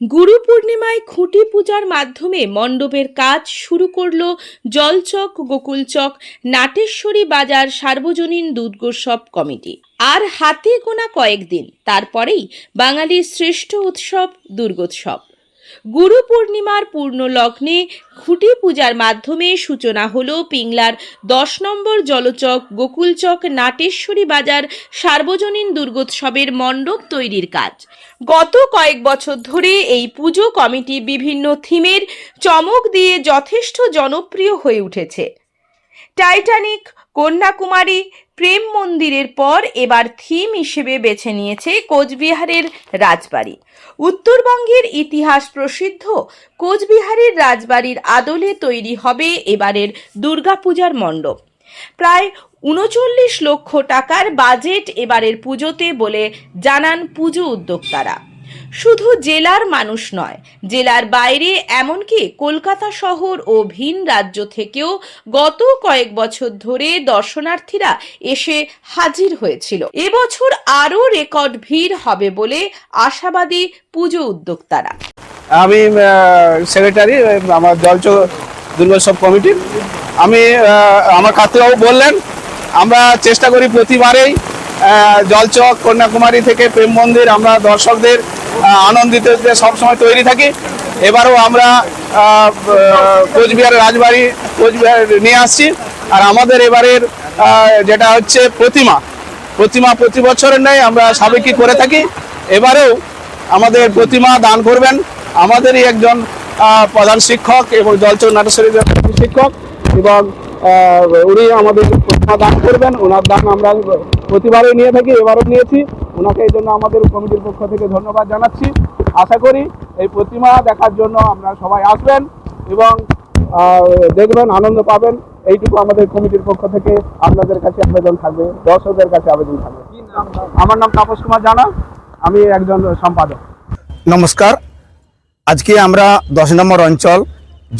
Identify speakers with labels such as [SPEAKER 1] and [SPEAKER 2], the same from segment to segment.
[SPEAKER 1] গুরু পূর্ণিমায় খুঁটি পূজার মাধ্যমে মণ্ডপের কাজ শুরু করল জলচক গোকুলচক নাটেশ্বরী বাজার সার্বজনীন দুর্গোৎসব কমিটি। আর হাতে গোনা কয়েকদিন, তারপরেই বাঙালির শ্রেষ্ঠ উৎসব দুর্গোৎসব। গুরু পূর্ণিমার পূর্ণ লগ্নে খুঁটি পূজার মাধ্যমে সূচনা হলো পিংলার দশ নম্বর জলচক গোকুলচক নাটেশ্বরী বাজার সার্বজনীন দুর্গোৎসবের মণ্ডপ তৈরির কাজ। গত কয়েক বছর ধরে এই পুজো কমিটি বিভিন্ন থিমের চমক দিয়ে যথেষ্ট জনপ্রিয় হয়ে উঠেছে। টাইটানিক, কন্যাকুমারী প্রেম মন্দিরের পর এবার থিম হিসেবে বেছে নিয়েছে কোচবিহারের রাজবাড়ি। উত্তরবঙ্গের ইতিহাস প্রসিদ্ধ কোচবিহারের রাজবাড়ির আদলে তৈরি হবে এবারের দুর্গাপূজার মণ্ডপ। প্রায় উনচল্লিশ লক্ষ টাকার বাজেট এবারের পুজোতে বলে জানান পুজো উদ্যোক্তারা। শুধু জেলার মানুষ নয়, জেলার বাইরে এমনকি কলকাতা শহর ও ভিন রাজ্য থেকেও গত কয়েক বছর ধরে দর্শনার্থীরা এসে হাজির হয়েছিল। এবছর আরও রেকর্ড ভিড় হবে বলে আশাবাদী পুজো উদ্যোক্তারা।
[SPEAKER 2] আমি সেক্রেটারি আমার জলচ দুর্গোৎসব কমিটির আমি আমার কার্তিকবাবু বললেন, আমরা চেষ্টা করি প্রতিবারেই জলচক কন্যাকুমারী থেকে প্রেম মন্দির, আমরা দর্শকদের আনন্দিত দিতে সবসময় তৈরি থাকি। এবারও আমরা কোচবিহারের রাজবাড়ি কোচবিহার নিয়ে আসছি। আর আমাদের এবারের যেটা হচ্ছে প্রতিমা প্রতিমা প্রতি বছরের নেই আমরা সাবেকি করে থাকি। এবারেও আমাদের প্রতিমা দান করবেন। আমাদেরই একজন প্রধান শিক্ষক এবং জলচর নাটেশ্বরী শিক্ষক এবং উনি আমাদের প্রতিমা দান করবেন। ওনার দান আমরা প্রতিবারই নিয়ে থাকি, এবারও নিয়েছি। ওনাকে এই জন্য আমাদের কমিটির পক্ষ থেকে ধন্যবাদ জানাচ্ছি। আশা করি এই প্রতিমা দেখার জন্য আপনারা সবাই আসবেন এবং দেখবেন আনন্দ পাবেন। এইটুকু আমাদের কমিটির পক্ষ থেকে আপনাদের কাছে আবেদন থাকবে দর্শকদের কাছে আবেদন থাকবে। আমার নাম তাপস কুমার জানা আমি একজন সম্পাদক।
[SPEAKER 3] নমস্কার। আজকে আমরা দশ নম্বর অঞ্চল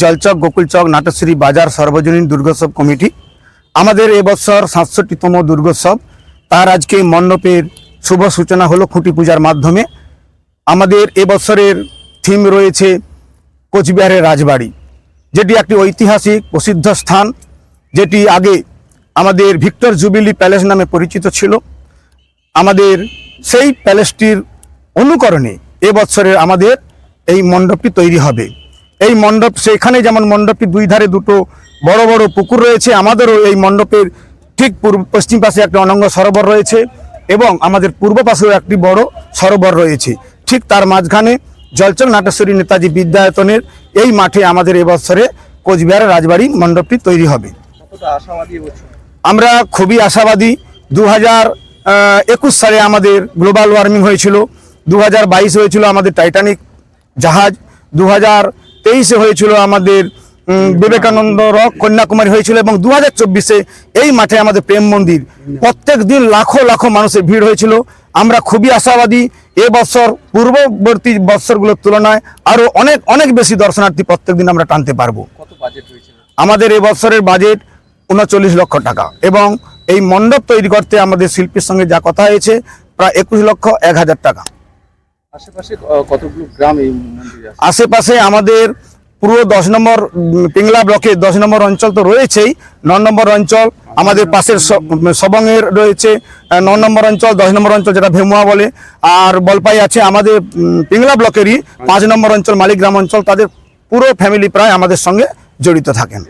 [SPEAKER 3] জলচক গোকুলচক নাটশ্রী বাজার সর্বজনীন দুর্গোৎসব কমিটি। আমাদের এবছর সাতষট্টিতম দুর্গোৎসব। তার আজকে মণ্ডপের শুভ সূচনা হলো খুঁটি পূজার মাধ্যমে। আমাদের এবছরের থিম রয়েছে কোচবিহারের রাজবাড়ি, যেটি একটি ঐতিহাসিক প্রসিদ্ধ স্থান, যেটি আগে আমাদের ভিক্টর জুবিলি প্যালেস নামে পরিচিত ছিল। আমাদের সেই প্যালেসটির অনুকরণে এবছরের আমাদের এই মণ্ডপটি তৈরি হবে। এই মণ্ডপ, সেখানে যেমন মণ্ডপটি দুই ধারে দুটো বড় বড় পুকুর রয়েছে, আমাদেরও এই মণ্ডপের ঠিক পূর্ব, পশ্চিম পাশে একটা অনঙ্গ সরোবর রয়েছে। এবং আমাদের পূর্ব পাশেও একটি বড় সরোবর রয়েছে। ঠিক তার মাঝখানে জলচল নাটেশ্বরী নেতাজি বিদ্যায়তনের এই মাঠে আমাদের এবছরে কোচবিহারের রাজবাড়ি মণ্ডপটি তৈরি হবে। আমরা খুবই আশাবাদী। দু হাজার একুশ সালে আমাদের গ্লোবাল ওয়ার্মিং হয়েছিল। দু হাজার বাইশ হয়েছিল আমাদের টাইটানিক জাহাজ। দু হাজার তেইশে হয়েছিল আমাদের বিবেকানন্দ রক কন্যাকুমারী হয়েছিল এবং দু হাজার চব্বিশে এই মাঠে আমাদের প্রেম মন্দির। প্রত্যেক দিন লাখো লাখো মানুষের ভিড় হয়েছিল। আমরা খুবই আশাবাদী। এ বছর পূর্ববর্তী বছরগুলোর তুলনায় আরও অনেক অনেক বেশি দর্শনার্থী প্রত্যেক দিন আমরা টানতে পারব। আমাদের এই বছরের বাজেট উনচল্লিশ লক্ষ টাকা এবং এই মণ্ডপ তৈরি করতে আমাদের শিল্পীর সঙ্গে যা কথা হয়েছে প্রায় একুশ লক্ষ এক হাজার টাকা।
[SPEAKER 2] আশেপাশে কতগুলো গ্রাম এই
[SPEAKER 3] আশেপাশে আমাদের পুরো দশ নম্বর পিংলা ব্লকে দশ নম্বর অঞ্চল তো রয়েছেই। ন নম্বর অঞ্চল আমাদের পাশের সবংয়ের রয়েছে। ন নম্বর অঞ্চল, দশ নম্বর অঞ্চল যেটা ভেমুয়া বলে। আর বলপাই আছে আমাদের পিংলা ব্লকেরই পাঁচ নম্বর অঞ্চল, মালিক গ্রাম অঞ্চল। তাদের পুরো ফ্যামিলি প্রায় আমাদের সঙ্গে জড়িত থাকেন।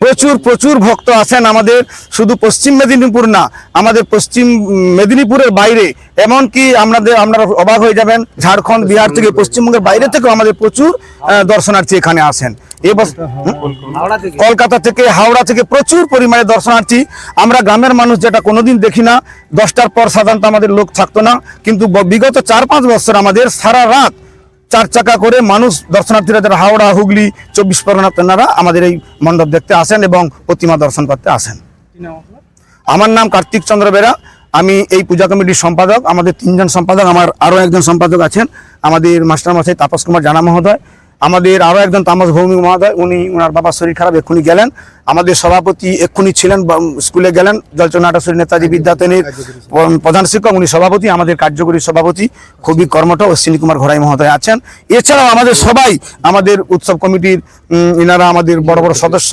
[SPEAKER 3] প্রচুর প্রচুর ভক্ত আসেন আমাদের শুধু পশ্চিম মেদিনীপুর না আমাদের পশ্চিম মেদিনীপুরের বাইরে এমনকি আমাদের আপনারা অবাক হয়ে যাবেন ঝাড়খণ্ড বিহার থেকে পশ্চিমবঙ্গের বাইরে থেকেও আমাদের প্রচুর দর্শনার্থী এখানে আসেন এবছর কলকাতা থেকে। হাওড়া থেকে প্রচুর পরিমাণে দর্শনার্থী। আমরা গ্রামের মানুষ যেটা কোনোদিন দেখি না দশটার পর সাধারণত আমাদের লোক থাকতো না কিন্তু বিগত চার পাঁচ বছর আমাদের সারা রাত চার চাকা করে মানুষ দর্শনার্থীরা যারা হাওড়া হুগলি চব্বিশ পরগনা তেনারা আমাদের এই মণ্ডপ দেখতে আসেন এবং প্রতিমা দর্শন করতে আসেন। আমার নাম কার্তিক চন্দ্র বেরা। আমি এই পূজা কমিটির সম্পাদক আমাদের তিনজন সম্পাদক আমার আরও একজন সম্পাদক আছেন আমাদের মাস্টারমশাই তাপস কুমার জানা মহোদয়। আমাদের আরও একজন তামাস ভৌমিক মহোদয়, উনি ওনার বাবার শরীর খারাপ, এক্ষুনি গেলেন। আমাদের সভাপতি এক্ষুনি ছিলেন স্কুলে গেলেন। জলচনাটাশ্বরী নেতাজি বিদ্যাতনের প্রধান শিক্ষক, উনি সভাপতি, আমাদের কার্যকরী সভাপতি, খুবই কর্মঠ অশ্বিনী কুমার ঘরাই মহোদয় আছেন। এছাড়াও আমাদের সবাই, আমাদের উৎসব কমিটির ইনারা আমাদের বড় বড় সদস্য।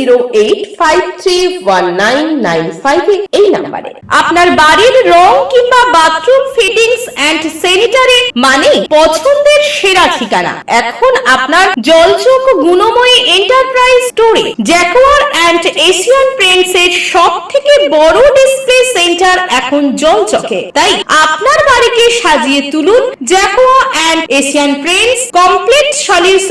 [SPEAKER 1] eight five three one nine nine five এই আপনার বাড়ির রং কিংবা বাথরুম ফিটিংস এন্ড স্যানিটারি মানে পছন্দের সেরা ঠিকানা। এখন আপনার এন্টারপ্রাইজ স্টোরে জ্যাকোয়ার অ্যান্ড এশিয়ান পেন্টস এর সব থেকে বড় ডিসপ্লে সেন্টার এখন জলচকে। তাই আপনার বাড়িকে সাজিয়ে তুলুন Jaquar and Asian Paints complete solution